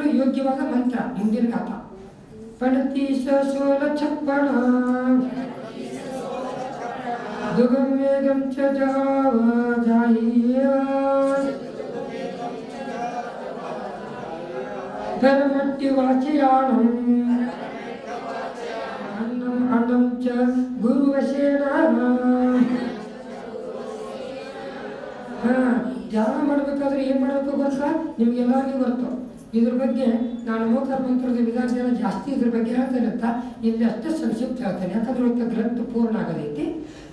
ಮಾಡಲು ಯೋಗ್ಯವಾದ ಮಂತ್ರ, ಹಿಂದಿನ ಗಾತ ಪಣತಿ ಸೋಲ ಚಪ್ಪಣ ದುಗಂ ವೇಗಂ ಚ ಜಾವ ಜಾಯೇವ. ಪರಮಟ್ಟಿ ವಾಚಯಾಣಂ ಅನ್ನಂ ಅನ್ನಂ ಚ ಗುರುವಶೇಣ ಧ್ಯಾನ ಮಾಡಬೇಕಾದ್ರೆ ಏನು ಮಾಡಬೇಕು ಗೊತ್ತಾ? ನಿಮ್ಗೆಲ್ಲರಿಗೂ ಗೊತ್ತು. ಇದ್ರ ಬಗ್ಗೆ ನಾನು ಮೂತ್ರ ಮಂತ್ರದ ಜಾಸ್ತಿ ಇದ್ರ ಬಗ್ಗೆ ಹೇಳ್ತೇನೆ ಅಂತ ಇಲ್ಲಿ ಅಷ್ಟೇ ಸಂಕ್ಷಿಪ್ತ ಹೇಳ್ತೇನೆ. ಯಾಕಂದ್ರೆ ಇವತ್ತು ಗ್ರಂಥ ಪೂರ್ಣ ಆಗದೈತಿ.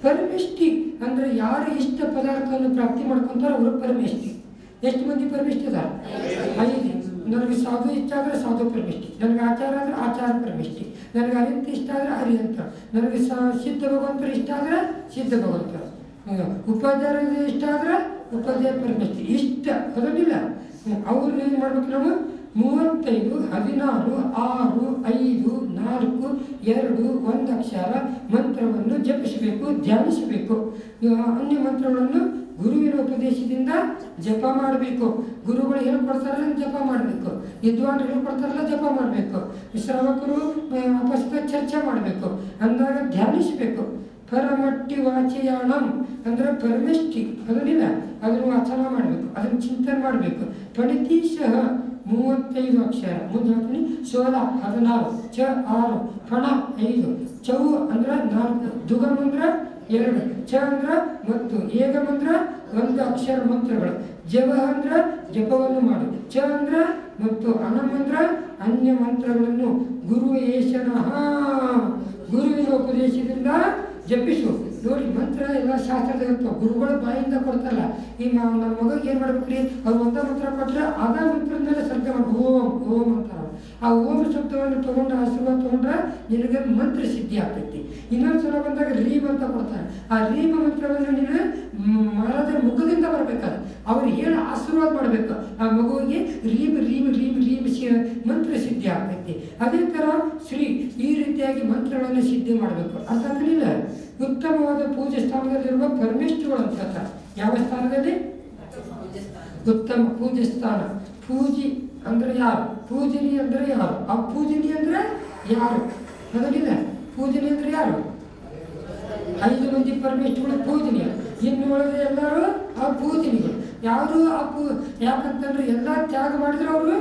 ಪರಮಿಷ್ಟಿ ಅಂದ್ರೆ ಯಾರು ಇಷ್ಟ ಪದಾರ್ಥವನ್ನು ಪ್ರಾಪ್ತಿ ಮಾಡ್ಕೊಂತಾರ ಅವರು ಪರಮಿಷ್ಟಿ ಎಷ್ಟು ಮಂದಿ ಪರಮಿಷ್ಟಿ ಇದ್ದಾರೆ ಐದು. ನನಗೆ ಸಾಧು ಇಷ್ಟ ಆದರೆ ಸಾಧು ಪರಮಿಷ್ಟಿ ನನಗೆ ಆಚಾರ ಆದ್ರೆ ಆಚಾರ ಪರಮಿಷ್ಟಿ ನನಗೆ ಅರಿಯಂತ ಇಷ್ಟ ಆದರೆ ಅರಿಯಂತ ನನಗೆ ಸಿದ್ಧ ಭಗವಂತರು ಇಷ್ಟ ಆದ್ರೆ ಸಿದ್ಧ ಭಗವಂತರು. ಉಪಾಧ್ಯಾಯ ಇಷ್ಟ ಆದ್ರೆ ಉಪಾಧ್ಯಾಯ ಪರಮಿಷ್ಟಿ ಇಷ್ಟ ಅದನ್ನಿಲ್ಲ ಅವ್ರು ಏನು ಮಾಡ್ಬೇಕು ನಾವು? ಮೂವತ್ತೈದು, ಹದಿನಾರು, ಆರು, ಐದು, ನಾಲ್ಕು, ಎರಡು, ಒಂದು ಅಕ್ಷರ ಮಂತ್ರವನ್ನು ಜಪಿಸಬೇಕು, ಧ್ಯಾನಿಸಬೇಕು. ಅನ್ಯ ಮಂತ್ರಗಳನ್ನು ಗುರುವಿನ ಉಪದೇಶದಿಂದ ಜಪ ಮಾಡಬೇಕು. ಗುರುಗಳು ಹೇಳ್ಕೊಡ್ತಾರಲ್ಲ ಜಪ ಮಾಡಬೇಕು. ವಿದ್ವಾಂಸರು ಹೇಳ್ಕೊಡ್ತಾರಲ್ಲ ಜಪ ಮಾಡಬೇಕು. ಶ್ರಾವಕರು ಅಪಸ್ಥ ಚರ್ಚೆ ಮಾಡಬೇಕು. ಅಂದಾಗ ಧ್ಯಾನಿಸಬೇಕು. ಪರಮಟ್ಟಿ ವಾಚಯಾಣಂ ಅಂದ್ರೆ ಪರಮಿಷ್ಟಿ ಅದನ್ನಿಲ್ಲ ಅದನ್ನು ವಾಚನ ಮಾಡಬೇಕು, ಅದನ್ನ ಚಿಂತನೆ ಮಾಡಬೇಕು. ಪಣಿತೀಶಃ ಮೂವತ್ತೈದು ಅಕ್ಷರ. ಮುಂದೆ ಸೋಲ, ಹದಿನಾರು, ಚ, ಆರು, ಫಣ, ಐದು. ಚೌ ಅಂದ್ರೆ ನಾಲ್ಕು. ದುಗಮ್ ಅಂದ್ರೆ ಎರಡು. ಚ ಅಂದ್ರೆ ಮತ್ತು. ಏಗಮ್ ಅಂದ್ರೆ ಒಂದು ಅಕ್ಷರ ಮಂತ್ರಗಳು. ಜಪ ಅಂದ್ರೆ ಜಪವನ್ನು ಮಾಡು. ಚ ಅಂದ್ರೆ ಮತ್ತು ಅಂದ್ರೆ ಅನ್ಯ ಮಂತ್ರಗಳನ್ನು ಗುರು ಏಷನಃ ಗುರುವಿನ ಉಪದೇಶದಿಂದ ಜಪಿಸು. ನೋಡಿ, ಮಂತ್ರ ಎಲ್ಲ ಶಾಸ್ತ್ರದ ಇರ್ತಾವೆ ಗುರುಗಳ ಬಾಯಿಂದ ಕೊಡ್ತಾರಲ್ಲ ಈ ನಮ್ಮ ಮಗಗೆ ಏನು ಮಾಡ್ಬೇಕ್ರಿ? ಅವ್ರು ಒಂದ ಮಂತ್ರ ಕೊಟ್ಟರೆ ಅದ ಮಂತ್ರದ ಮೇಲೆ ಶ್ರದ್ಧೆ ಮಾಡಿ ಓಂ ಓಂ ಅಂತಾರ. ಆ ಓಂ ಶಬ್ದವನ್ನು ತಗೊಂಡು, ಆಶೀರ್ವಾದ ತಗೊಂಡ್ರೆ ನಿನಗೆ ಮಂತ್ರ ಸಿದ್ಧಿ ಆಗ್ತೈತಿ. ಇನ್ನೊಂದು ಸಲ ಬಂದಾಗ ರೀಮ್ ಅಂತ ಕೊಡ್ತಾರೆ. ಆ ರೀಮ ಮಂತ್ರವನ್ನು ನೀನು ಮಹಾರಾಜರ ಮುಖದಿಂದ ಬರ್ಬೇಕಾದ ಅವ್ರು ಏನು ಆಶೀರ್ವಾದ ಮಾಡಬೇಕು? ಆ ಮಗುವಿಗೆ ರೀಮ್ ರೀಮ್ ರೀಮ್ ರೀಮ್ ಮಂತ್ರ ಸಿದ್ಧಿ ಆಗ್ತೈತಿ. ಅದೇ ಥರ ಶ್ರೀ ಈ ರೀತಿಯಾಗಿ ಮಂತ್ರಗಳನ್ನು ಸಿದ್ಧಿ ಮಾಡಬೇಕು. ಅಂತಂದ್ರೆ ಉತ್ತಮವಾದ ಪೂಜೆ ಸ್ಥಾನದಲ್ಲಿರುವ ಪರಮೇಶ್ವರ ಅಂತ ಯಾವ ಸ್ಥಾನದಲ್ಲಿ? ಉತ್ತಮ ಪೂಜೆ ಸ್ಥಾನ. ಪೂಜಿ ಅಂದ್ರೆ ಯಾರು? ಪೂಜನಿ ಅಂದ್ರೆ ಯಾರು? ಆ ಪೂಜಿನಿ ಅಂದ್ರೆ ಯಾರು? ಅದನ್ನಿಲ್ಲ ಪೂಜನಿ ಅಂದ್ರೆ ಯಾರು? ಐದು ಮಂದಿ ಪರಮೇಶ್ವರ ಪೂಜನೀಯ ಇನ್ನು ಉಳಿದ ಎಲ್ಲರೂ ಆ ಪೂಜಿನಿ ಯಾರು ಆ ಪೂ, ಯಾಕಂತಂದ್ರೆ ಎಲ್ಲ ತ್ಯಾಗ ಮಾಡಿದ್ರು ಅವರು?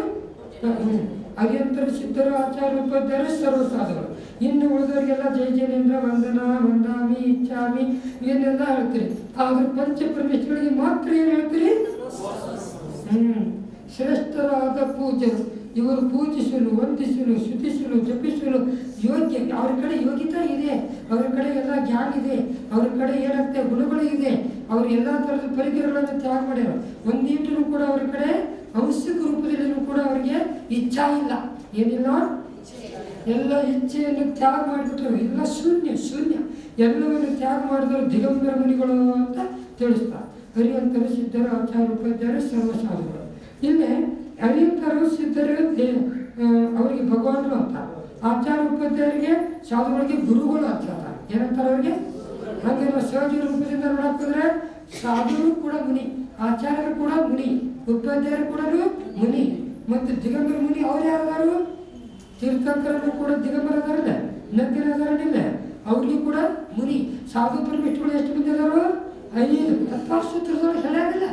ಅರಿಯಂತರ ಸಿದ್ಧರು ಆಚಾರ ಉಪಾಧ್ಯಾಯರು ಸರ್ವ ಸಾಧುಗಳು ಇನ್ನು ಉಳಿದವರಿಗೆಲ್ಲ ಜೈ ಜೈನೇಂದ್ರ ವಂದನ ವಂದಾಮಿ ಇಚ್ಛಾಮಿ ಇದನ್ನೆಲ್ಲ ಹೇಳ್ತೀರಿ. ಆದ್ರೆ ಪಂಚ ಪರಮೇಶ್ವರಿಗೆ ಮಾತ್ರ ಏನು ಹೇಳ್ತೀರಿ? ಹ್ಮ್. ಶ್ರೇಷ್ಠರಾದ ಪೂಜರು ಇವರು ಪೂಜಿಸಲು, ವಂದಿಸಲು ಶುತಿಸಲು ಜಪಿಸಲು ಯೋಗ್ಯ. ಅವ್ರ ಕಡೆ ಯೋಗ್ಯತಾ ಇದೆ. ಅವ್ರ ಕಡೆ ಎಲ್ಲ ಜ್ಞಾನ ಇದೆ. ಅವ್ರ ಕಡೆ ಏನಾಗ್ತದೆ ಗುಣಗಳು ಇದೆ. ಅವ್ರು ಎಲ್ಲ ಥರದ ಪರಿಕರಗಳನ್ನು ತ್ಯಾಗ ಮಾಡ್ಯಾರ. ಒಂದೀಟು ಕೂಡ ಅವ್ರ ಕಡೆ ಅವಶ್ಯಕ ರೂಪದಲ್ಲಿನೂ ಕೂಡ ಅವ್ರಿಗೆ ಇಚ್ಛಾ ಇಲ್ಲ. ಏನಿಲ್ಲ? ಎಲ್ಲ ಇಚ್ಛೆಯನ್ನು ತ್ಯಾಗ ಮಾಡಿಬಿಟ್ರು. ಎಲ್ಲ ಶೂನ್ಯ ಶೂನ್ಯ. ಎಲ್ಲವನ್ನು ತ್ಯಾಗ ಮಾಡಿದ್ರು ದಿಗಂಬರ ಮುನಿಗಳು ಅಂತ ತಿಳಿಸ್ತಾರೆ. ಹರಿಯಂತರು ಸಿದ್ಧರು ಆಚಾರ ಉಪಾಧ್ಯಾಯರು ಸರ್ವಸಾಧುಗಳು ಇಲ್ಲೇ ಹರಿಯಂತರು ಸಿದ್ಧರು ಅವರಿಗೆ ಭಗವಾನರು ಅಂತ. ಆಚಾರ ಉಪಾಧ್ಯಾಯರಿಗೆ ಸಾಧುಗಳಿಗೆ ಗುರುಗಳು ಅಂತ. ಏನಂತಾರೆ ಅವರಿಗೆ ಹಾಗೆ ಸಹಜ ರೂಪದಿಂದ ನೋಡಕ್ಕೋದ್ರೆ ಸಾಧುರು ಕೂಡ ಮುನಿ, ಆಚಾರ್ಯರು ಕೂಡ ಮುನಿ, ಉಪಾಧ್ಯಾಯರು ಕೂಡ ಮುನಿ. ಮತ್ತು ದಿಗಂಬರ ಮುನಿ ಅವ್ರು ಯಾರು ತೀರ್ಥಂಕರರು ಕೂಡ ದಿಗಂಬರ ಅದಾರಲ್ಲ ಅವ್ರಿಗೂ ಕೂಡ ಮುನಿ ಸಾಧು ಪರಮೇಶ್ವರಗಳು ಎಷ್ಟು ಮಂದಿ ಅದಾರು? ಐದು. ತತ್ವಾಸೂತ್ರದೊಳಗೆ ಹೇಳಾಗಿಲ್ಲ.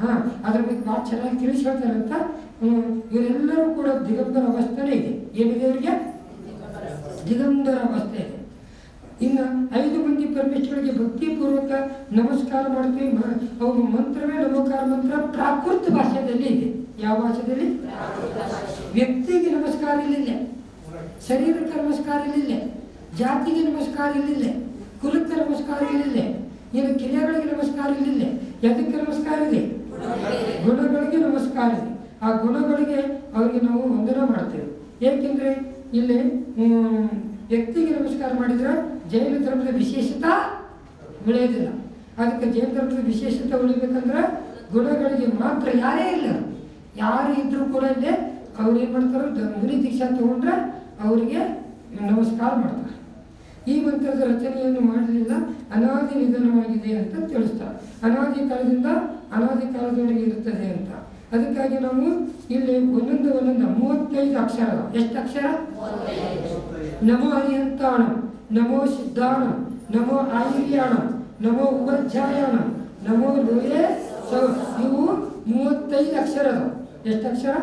ಹಾಂ, ಅದ್ರ ಬಗ್ಗೆ ಭಾಳ ಚೆನ್ನಾಗಿ ತಿಳಿಸಿ ಅಂತ ಇವರೆಲ್ಲರೂ ಕೂಡ ದಿಗಂಬರ ಅವಸ್ಥೆನೇ ಇದೆ. ಏನಿದೆ ಅವರಿಗೆ? ದಿಗಂಬರ ಅವಸ್ಥೆ ಇದೆ. ಇನ್ನು ಐದು ಮಂದಿ ಪರಮೇಶ್ವರಿಗೆ ಭಕ್ತಿಪೂರ್ವಕ ನಮಸ್ಕಾರ ಮಾಡ್ತೀವಿ. ಅವ್ರ ಮಂತ್ರವೇ ನಮಸ್ಕಾರ ಮಂತ್ರ ಪ್ರಾಕೃತ ಭಾಷೆಯಲ್ಲಿ ಇದೆ. ಯಾವ ಭಾಷೆಯಲ್ಲಿ ವ್ಯಕ್ತಿಗೆ ನಮಸ್ಕಾರ ಇಲ್ಲಿಲ್ಲ. ಶರೀರಕ್ಕೆ ನಮಸ್ಕಾರ ಇಲ್ಲಿಲ್ಲ. ಜಾತಿಗೆ ನಮಸ್ಕಾರ ಇಲ್ಲಿಲ್ಲ. ಕುಲಕ್ಕೆ ನಮಸ್ಕಾರ ಇಲ್ಲಿಲ್ಲ. ಇನ್ನು ಕ್ರಿಯೆಗಳಿಗೆ ನಮಸ್ಕಾರ ಇಲ್ಲಿಲ್ಲ. ಎದಕ್ಕೆ ನಮಸ್ಕಾರ ಇದೆ? ಗುಣಗಳಿಗೆ ನಮಸ್ಕಾರ ಇದೆ. ಆ ಗುಣಗಳಿಗೆ ಅವರಿಗೆ ನಾವು ವಂದನೆ ಮಾಡ್ತೇವೆ. ಏಕೆಂದರೆ ಇಲ್ಲಿ ವ್ಯಕ್ತಿಗೆ ನಮಸ್ಕಾರ ಮಾಡಿದ್ರೆ ಜೈನ ಧರ್ಮದ ವಿಶೇಷತೆ ಬೆಳೆಯೋದಿಲ್ಲ. ಅದಕ್ಕೆ ಜೈನ ಧರ್ಮದ ವಿಶೇಷತೆ ಉಳಿಬೇಕಂದ್ರೆ ಗುಣಗಳಿಗೆ ಮಾತ್ರ ಯಾರೇ ಇಲ್ಲ. ಯಾರು ಇದ್ರೂ ಕೂಡ ಇಲ್ಲೇ ಅವ್ರು ಏನು ಮಾಡ್ತಾರೆ? ಮುನಿ ದೀಕ್ಷಾ ತಗೊಂಡ್ರೆ ಅವರಿಗೆ ನಮಸ್ಕಾರ ಮಾಡ್ತಾರೆ. ಈ ಮಂತ್ರದ ರಚನೆಯನ್ನು ಮಾಡಲಿಲ್ಲ. ಅನಾದಿ ನಿಧನವಾಗಿದೆ ಅಂತ ತಿಳಿಸ್ತಾರೆ. ಅನಾದಿ ಕಾಲದಿಂದ ಅನಾದಿ ಕಾಲದವರೆಗೆ ಇರುತ್ತದೆ ಅಂತ. ಅದಕ್ಕಾಗಿ ನಾವು ಇಲ್ಲಿ ಒಂದೊಂದು ಒಂದೊಂದು ಮೂವತ್ತೈದು ಅಕ್ಷರ. ಎಷ್ಟು ಅಕ್ಷರ? ನಮೋ ಹರಿಯಂತಾಣ ನಮೋ ಸಿದ್ಧಾಣ ನಮೋ ಆಯುರ್ಯಾಣ ನಮೋ ಉಪಧ್ಯಾಯಾಣ ನಮೋ ಲೋಯೆ ಸೌ ಇವು ಮೂವತ್ತೈದು ಅಕ್ಷರ. ಎಷ್ಟು ಅಕ್ಷರ?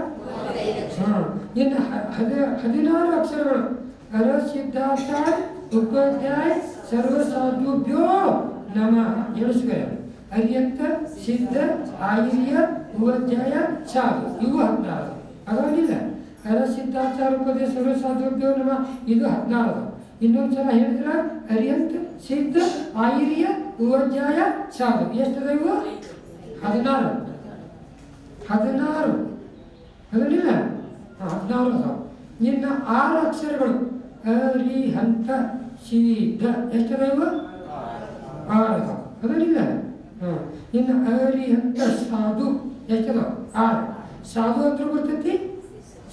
ಇನ್ನು ಹದಿ ಹದಿನಾರು ಅಕ್ಷರಗಳು. ಹರ ಸಿದ್ಧಾರ್ಥ ಉಪಾಧ್ಯಾಯ ಸರ್ವಸಾಧುಭ್ಯೋ ನಮ. ಎಣಿಸ್ಕೊಳ್ಳಿ ಅರ್ಯಂತ ಸಿದ್ಧ, ಆಯುರ್ಯ, ಉಪಾಧ್ಯಾಯ, ಸಾಧು. ಇವು ಹದಿನಾರು. ಅದಾಗಿಲ್ಲ ಹರ ಸಿದ್ಧಾಚಾರ ಉಪದೇಶಗಳು ಸಾಧ್ಯ ನಮಃ. ಇದು ಹದಿನಾರು ಇನ್ನೊಂದು ಸಲ ಹೇಳಿದ್ರ ಅರಿಹಂತ್ ಸಿದ್ಧ, ಆಯುರ್ಯ ಉಪಾಧ್ಯಾಯ ಸಾಧು ಎಷ್ಟು ಇವು? ಹದಿನಾರು. ಹದಿನಾರು. ಅದನ್ನಿಲ್ಲ ಹದಿನಾರು ಅದಾವ. ಇನ್ನು ಆರು ಅಕ್ಷರಗಳು. ಅರಿ ಹಂತ ಎಷ್ಟದ ಇವು? ಆರು ಅದಾವ. ಅದನ್ನಿಲ್ಲ ಹಾಂ. ಇನ್ನು ಅರಿಹಂತ ಸಾಧು. ಎಷ್ಟದಾವ ಆರು. ಸಾಧು ಅಂತ ಬರ್ತೈತಿ?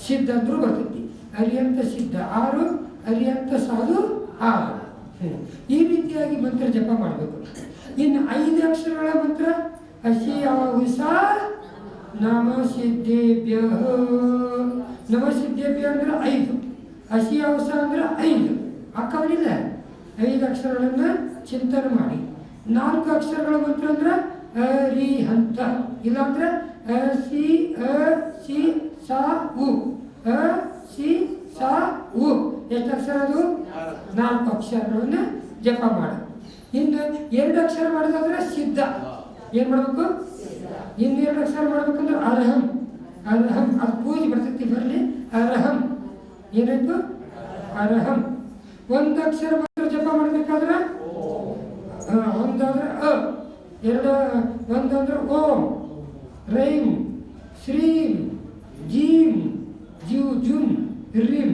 ಸಿದ್ಧ ಅಂದ್ರೂ ಬರ್ತೈತಿ ಅರಿಯಂತ ಸಿದ್ಧ ಆರು ಅರಿಯಂತ ಸಾಧು ಆರು. ಈ ರೀತಿಯಾಗಿ ಮಂತ್ರ ಜಪ ಮಾಡಬೇಕು. ಇನ್ನು ಐದು ಅಕ್ಷರಗಳ ಮಂತ್ರ, ಹಸಿ ಹುಸ ನಮ ಸಿದ್ಧೇಭ್ಯ. ನಮ ಸಿದ್ಧೇಭ್ಯ ಅಂದ್ರೆ ಐದು. ಹಸಿ ಅವಸ ಅಂದ್ರೆ ಐದು. ಅಕ್ಕವನಿಲ್ಲ ಐದು ಅಕ್ಷರಗಳನ್ನು ಚಿಂತನೆ ಮಾಡಿ. ನಾಲ್ಕು ಅಕ್ಷರಗಳ ಮಂತ್ರ ಅಂದ್ರೆ ಅರಿ ಹಂತ ಇಲ್ಲಾಂದ್ರೆ ಅ ಸಿ ಅ, ಸಿ ಸಾ ಉ ಅ ಸಿ ಸಾ ಉ ಎಷ್ಟು ಅಕ್ಷರ ಅದು? ನಾಲ್ಕು. ಅಕ್ಷರಗಳನ್ನು ಜಪ ಮಾಡು. ಇನ್ನು ಎರಡು ಅಕ್ಷರ ಮಾಡೋದಾದ್ರೆ ಸಿದ್ಧ. ಏನು ಮಾಡಬೇಕು? ಎರಡು ಅಕ್ಷರ ಮಾಡ್ಬೇಕಂದ್ರೆ ಅರ್ಹಂ. ಅರ್ಹಂ ಅದು ಪೂಜೆ ಬರ್ತೈತಿ ಬರಲಿ. ಅರ್ಹಂ. ಏನಾಯ್ತು? ಅರ್ಹಂ. ಒಂದು ಅಕ್ಷರ ಮಾತ್ರ ಜಪ ಮಾಡಬೇಕಾದ್ರೆ? ಒಂದಾದ್ರೆ ಅ. ಎರಡು ಒಂದಂದ್ರೆ ಓಂ. ರೈಂ. ಶ್ರೀಂ. ಜೀಂ ಜೀವ್, ಜುಮ್ ರಿಂ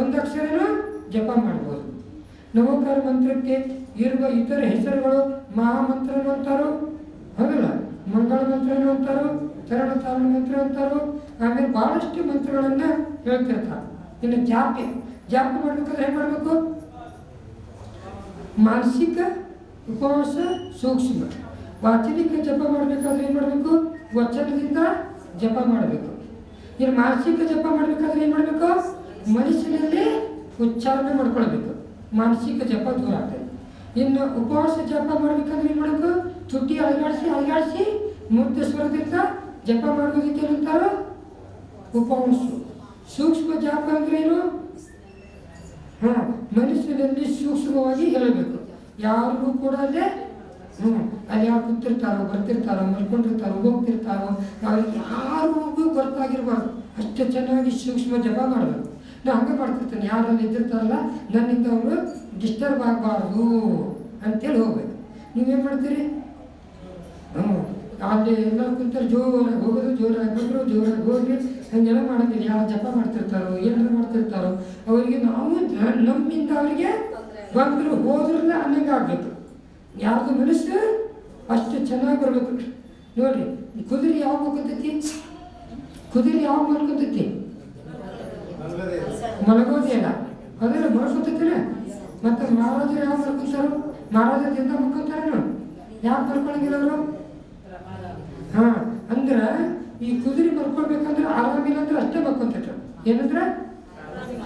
ಒಂದು ಅಕ್ಷರನ ಜಪ ಮಾಡ್ಬೋದು. ನಮೋಕಾರ ಮಂತ್ರಕ್ಕೆ ಇರುವ ಇತರ ಹೆಸರುಗಳು ಮಹಾಮಂತ್ರನು ಅಂತಾರೋ, ಹೌದಲ್ಲ? ಮಂಗಳ ಮಂತ್ರನು ಅಂತಾರೋ ಚರಣ ತಾರಣ ಮಂತ್ರ ಅಂತಾರೋ. ಆಮೇಲೆ ಭಾಳಷ್ಟು ಮಂತ್ರಗಳನ್ನು ಹೇಳ್ತಿರ್ತಾರೆ. ಇನ್ನು ಜಾಪೆ. ಜಾಪ ಮಾಡ್ಬೇಕಾದ್ರೆ ಏನು ಮಾಡಬೇಕು? ಮಾನಸಿಕ ಉಪವಾಸ ಸೂಕ್ಷ್ಮ. ವಾಚನಿಕ ಜಪ ಮಾಡಬೇಕಾದ್ರೆ ಏನು ಮಾಡಬೇಕು? ವಚನದಿಂದ ಜಪ ಮಾಡಬೇಕು. ಇನ್ನು ಮಾನಸಿಕ ಜಪ ಮಾಡಬೇಕಾದ್ರೆ ಏನು ಮಾಡಬೇಕು? ಮನಸ್ಸಿನಲ್ಲಿ ಉಚ್ಚಾರಣೆ ಮಾಡ್ಕೊಳ್ಬೇಕು. ಮಾನಸಿಕ ಜಪ ದೂರ ಆಗ್ತದೆ. ಇನ್ನು ಉಪವಾಸ ಜಪ ಮಾಡ್ಬೇಕಾದ್ರೆ ಏನು ಮಾಡಬೇಕು? ತುಟಿ ಅಲಗಾಡಿಸಿ ಅಲಗಾಡಿಸಿ ಮುದ್ದ ಸ್ವರದಿಂದ ಜಪ ಮಾಡೋದಕ್ಕೆ ಏನಂತಾರೋ? ಉಪವಾಸ. ಸೂಕ್ಷ್ಮ ಜಪ ಅಂದ್ರೆ ಏನು? ಹಾಂ, ಮನಸ್ಸಿನಲ್ಲಿ ಸೂಕ್ಷ್ಮವಾಗಿ ಹೇಳಬೇಕು. ಯಾರಿಗೂ ಕೂಡ ಅಲ್ಲೇ ಹ್ಞೂ ಅಲ್ಲಿ ಯಾವ ಕೂತಿರ್ತಾರೋ, ಬರ್ತಿರ್ತಾರೋ, ಮಲ್ಕೊಂಡಿರ್ತಾರೋ, ಹೋಗ್ತಿರ್ತಾರೋ ಅವ್ರಿಗೆ ಯಾರಿಗೂ ಗೊತ್ತಾಗಿರ್ಬಾರ್ದು ಅಷ್ಟು ಚೆನ್ನಾಗಿ ಸೂಕ್ಷ್ಮ ಜಪ ಮಾಡಬೇಕು. ನಾ ಹಂಗೆ ಮಾಡ್ತಿರ್ತೇನೆ. ಯಾರಲ್ಲಿ ಇದ್ದಿರ್ತಾರಲ್ಲ ನನ್ನಿಂದ ಅವರು ಡಿಸ್ಟರ್ಬ್ ಆಗಬಾರ್ದು ಅಂತೇಳಿ ಹೋಗ್ಬೇಕು. ನೀವೇನು ಮಾಡ್ತೀರಿ? ಹ್ಞೂ ಅಲ್ಲಿ ಎಲ್ಲ ಕುಂತಾರೆ ಜೋರಾಗಿ ಹೋಗೋದು, ಜೋರಾಗಿ ಬಂದರು, ಜೋರಾಗಿ ಹೋಗಿ ಹಂಗೆಲ್ಲ ಮಾಡೋದಿಲ್ಲ ಯಾರು ಜಪ ಮಾಡ್ತಿರ್ತಾರೋ ಏನಾರು ಮಾಡ್ತಿರ್ತಾರೋ, ಅವರಿಗೆ ನಾವು ನಮ್ಮಿಂದ ಅವರಿಗೆ ಬಂದರು ಹೋದ್ರಲ್ಲ ಅನ್ನಂಗೆ ಆಗಬೇಕು ಯಾರ್ದು ಮನಸ್ಸು ಅಷ್ಟು ಚೆನ್ನಾಗಿ ಬರಬೇಕು. ನೋಡ್ರಿ ಕುದುರೆ ಯಾವ ಮಲ್ಕೊತೈತಿ ಕುದುರೆ ಯಾವ ಮಲ್ಕೊತೈತಿ ಮಲಗೋದಿಲ್ಲ ಅದೆಲ್ಲ ಮಲ್ಕೊತೈತಿಲ್ಲ ಮತ್ತು ಮಹಾರಾಜರು ಯಾವ ಮಲ್ಕೊತಾರೋ ಮಹಾರಾಜರಿಂದ ಮಲ್ಕೊತಾರೇನು ಯಾರು ಮಲ್ಕೊಳಂಗಿಲ್ಲ ಅವರು? ಹಾ, ಅಂದ್ರೆ ಈ ಕುದುರೆ ಮಲ್ಕೊಳ್ಬೇಕಂದ್ರೆ ಆರಾಮಿಲ್ಲ ಅಂದ್ರೆ ಅಷ್ಟೇ ಮಲ್ಕೊತೈತ ಏನಂದ್ರೆ?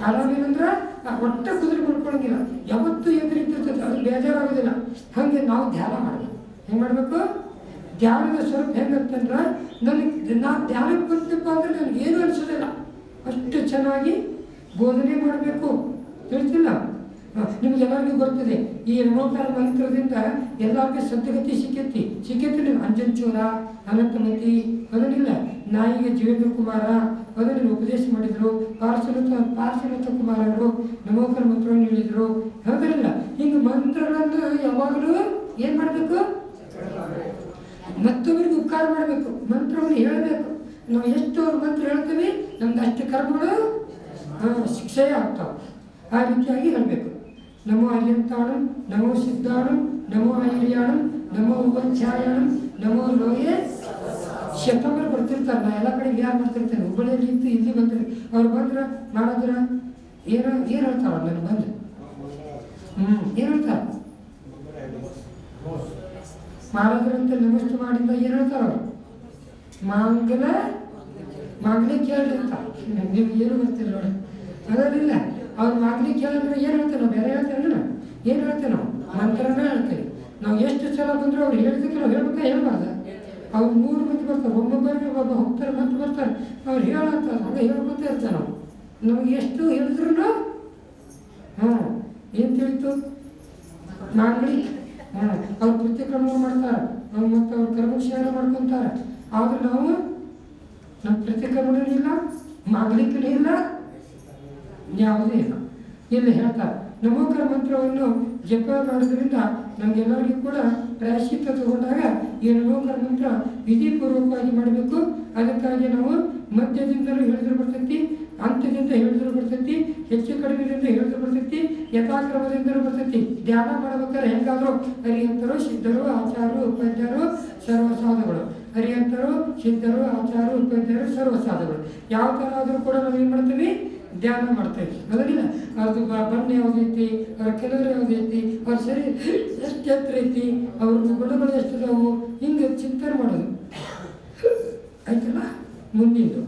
ಆರಾಮಿಲ್ಲ ಅಂದ್ರೆ ಆ ಒಟ್ಟ ಕುದುರೆ ಮಲ್ಕೊಳಂಗಿಲ್ಲ ಯಾವತ್ತೂ ಎದುರಿತಿರ್ತದೆ ಅದು ಬೇಜಾರಾಗೋದಿಲ್ಲ. ಹಾಗೆ ನಾವು ಧ್ಯಾನ ಮಾಡಬೇಕು. ಹೆಂಗೆ ಮಾಡಬೇಕು? ಧ್ಯಾನದ ಸ್ವರೂಪ ಹೆಂಗಂತಂದ್ರೆ ನನಗೆ ನಾನು ಧ್ಯಾನಕ್ಕೆ ಬಂತಪ್ಪ ಅಂದ್ರೆ ನನಗೆ ಏನು ಅನಿಸೋದಿಲ್ಲ. ಅಷ್ಟು ಚೆನ್ನಾಗಿ ಬೋಧನೆ ಮಾಡಬೇಕು. ತಿಳಿತಿಲ್ಲ? ನಿಮ್ಗೆಲ್ಲರಿಗೂ ಬರ್ತದೆ ಈ ಋಣೋಕಾರ ಮಂತ್ರದಿಂದ ಎಲ್ಲರಿಗೂ ಸದ್ಯಗತಿ ಸಿಕ್ಕೈತಿ. ಸಿಕ್ಕೈತಿ ನೀವು ಅಂಜಂಚೂರ ಅನಂತಮತಿ ಅದನ್ನಿಲ್ಲ. ನಾಯಿಗೆ ಜೀವೇಂದ್ರ ಕುಮಾರ ಅದನ್ನು ಉಪದೇಶ ಮಾಡಿದರು. ಪಾರ್ಶ್ವನಾಥ ಪಾರ್ಶ್ವನಾಥ ಕುಮಾರರು, ನಮೋಕರ ಮಂತ್ರವನ್ನು ಹೇಳಿದರು. ಹೌದ್ರಿಲ್ಲ? ಹಿಂಗೆ ಮಂತ್ರಗಳನ್ನು ಯಾವಾಗಲೂ ಏನು ಮಾಡಬೇಕು? ಮತ್ತೊಬ್ಬರಿಗೆ ಉಪಕಾರ ಮಾಡಬೇಕು. ಮಂತ್ರವನ್ನು ಹೇಳಬೇಕು. ನಾವು ಎಷ್ಟು ಅವ್ರ ಮಂತ್ರ ಹೇಳ್ತೀವಿ, ನಮ್ದು ಅಷ್ಟು ಕರ್ಮಗಳು ಶಿಕ್ಷೆ ಆಗ್ತಾವೆ. ಆ ರೀತಿಯಾಗಿ ಹೇಳಬೇಕು. ನಮೋ ಅರ್ಯಂತಾಣಂ, ನಮೋ ಸಿದ್ಧಾಣಂ, ನಮೋ ಐರ್ಯಾಣಂ, ನಮೋ ಉಪಾಧ್ಯಾಯಣ, ನಮೋ ಲೋಯೆ ಶತಂಬರ್ ಬರ್ತಿರ್ತಾರೆ, ನಾ ಎಲ್ಲ ಕಡೆ ಯಾರು ಮಾಡ್ತಿರ್ತೇನೆ ಹುಬ್ಬಳ್ಳಿಯಲ್ಲಿ ಇತ್ತು, ಇಲ್ಲಿ ಬಂದ್ರೆ ಅವ್ರು ಬಂದ್ರೆ ಮಾಡಿದ್ರ? ಏನು ಏನು ಹೇಳ್ತಾರ ನನಗೆ? ಬಂದು ಹ್ಞೂ ಏನು ಹೇಳ್ತಾರೆ ಮಾಡದ್ರಂತ ನಮಸ್ತೆ ಮಾಡಿದ ಏನು ಹೇಳ್ತಾರ ಅವ್ರು ಮಾಂಗಲ ಮಾಡ್ಲಿಕ್ಕೆ ಕೇಳಿರ್ತ ನಿಮ್ಗೆ ಏನು ಗೊತ್ತಿಲ್ಲ ನೋಡಿ. ಅದಿಲ್ಲ ಅವ್ರು ಮಾಗ್ಲಿ ಕೇಳಿದ್ರೆ ಏನು ಹೇಳ್ತೇವೆ ನಾವು? ಬೇರೆ ಹೇಳ್ತೇವೆ ಏನು ಹೇಳ್ತೇವೆ ನಾವು? ಮಂತ್ರನ ಹೇಳ್ತೇವೆ. ನಾವು ಎಷ್ಟು ಸಲ ಬಂದರೂ ಅವ್ರು ಹೇಳಿದಕ್ಕೆ ನಾವು ಹೇಳ್ಬೇಕಾ? ಹೇಳ್ಬಾರ್ದ? ಅವ್ರು ಮೂರು ಮಂದಿ ಬರ್ತಾರೆ ಒಬ್ಬೊಬ್ಬರಿಗೆ ಒಬ್ಬ ಹೋಗ್ತಾರೆ, ಮತ್ತೆ ಬರ್ತಾರೆ. ಅವ್ರು ಹೇಳತ್ತಾರೆ ಅದೇ ಹೇಳ್ಕೊತ ಇರ್ತಾರೆ ನಾವು ನಮಗೆ ಎಷ್ಟು ಹೇಳಿದ್ರು ಹಾಂ, ಏನು ತಿಳಿತು? ನಾಗಳಿ ಹಾಂ, ಅವ್ರು ಪ್ರತಿಕ್ರಮಣ ಮಾಡ್ತಾರೆ. ನಾವು ಮತ್ತು ಅವ್ರು ಕರ್ಮಶಾಲ ಮಾಡ್ಕೊತಾರೆ. ಆದ್ರೆ ನಾವು ನಮ್ಮ ಪ್ರತಿಕ್ರಮಣ ಇಲ್ಲ ಮಾಡ್ಲಿಕ್ಕೆ ಇಲ್ಲ, ಯಾವುದೇ ಇಲ್ಲ. ಇಲ್ಲಿ ಹೇಳ್ತಾರೆ ನಮೋಕರ ಮಂತ್ರವನ್ನು ಜಪ ಮಾಡೋದ್ರಿಂದ ನಮ್ಗೆಲ್ಲರಿಗೂ ಕೂಡ ಪ್ರಾಯಶ್ಚಿತ್ತ ತಗೊಂಡಾಗ ಈ ನಮೋಕರ ಮಂತ್ರ ವಿಧಿಪೂರ್ವಕವಾಗಿ ಮಾಡಬೇಕು. ಅದಕ್ಕಾಗಿ ನಾವು ಮಧ್ಯದಿಂದಲೂ ಹೇಳಿದ್ರು ಬರ್ತೈತಿ, ಅಂತ್ಯದಿಂದ ಹೇಳಿದ್ರು ಬರ್ತೈತಿ, ಹೆಚ್ಚು ಕಡಿಮೆದಿಂದ ಹೇಳಿದ್ರು ಬರ್ತೈತಿ, ಯಥಾಕ್ರಮದಿಂದಲೂ ಬರ್ತೈತಿ. ಧ್ಯಾನ ಮಾಡ್ಬೇಕಾದ್ರೆ ಹೆಂಗಾದ್ರು ಹರಿಯಂತರು ಸಿದ್ಧರು ಆಚಾರರು ಉಪಾಧ್ಯಾಯರು, ಸರ್ವಸಾಧಗಳು. ಹರಿಯಂತರು ಸಿದ್ಧರು ಆಚಾರರು ಉಪಾಧ್ಯಾಯರು, ಸರ್ವಸಾಧಗಳು. ಯಾವ ಥರ ಆದರೂ ಕೂಡ ನಾವು ಏನು ಮಾಡ್ತೀವಿ? ಧ್ಯಾನ ಮಾಡ್ತೇವೆ ಅದರಿಲ್ಲ ಅದು ಬಣ್ಣ ಯಾವುದೈತಿ ಅವ್ರ ಕೆಲವರು ಯಾವುದೈತಿ, ಅವ್ರ ಸರಿ ಎಷ್ಟು ಎತ್ತರ ಐತಿ ಅವ್ರ ಗುಣಗಳು ಎಷ್ಟಿದಾವು ಹಿಂಗೆ ಚಿಂತನೆ ಮಾಡೋದು. ಆಯ್ತಲ್ಲ? ಮುಂದಿಂದು